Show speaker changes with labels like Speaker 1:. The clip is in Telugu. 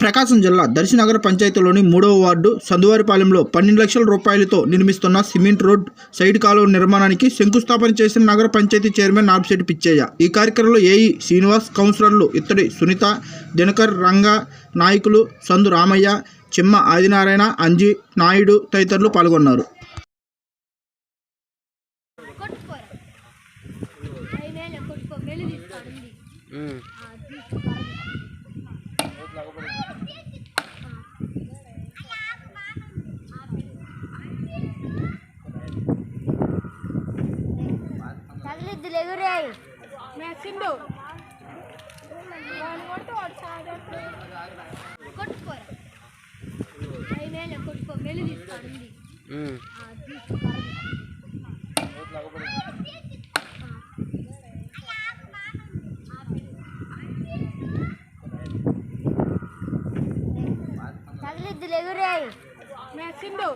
Speaker 1: ప్రకాశం జిల్లా దర్శి నగర పంచాయతీలోని మూడవ వార్డు సందువారిపాలెంలో పన్నెండు లక్షల రూపాయలతో నిర్మిస్తున్న సిమెంట్ రోడ్ సైడ్ కాలువ నిర్మాణానికి శంకుస్థాపన చేసిన నగర పంచాయతీ చైర్మన్ నార్పిశెట్టి పిచ్చయ్య. ఈ కార్యక్రమంలో ఏఈ శ్రీనివాస్ కౌన్సిలర్లు ఇత్తడి సునీత దినకర్ రంగ నాయకులు సందు రామయ్య చిమ్మ ఆదినారాయణ అంజి నాయుడు తదితరులు పాల్గొన్నారు.
Speaker 2: కొట్టుకోరా. తగిలిద్దులు ఎగురాయి సింధు. కొట్టుకోరా. కొట్టుకో. మెల్లి తీసుకోండి తగిలిద్దులు ఎగురాయి సింధు.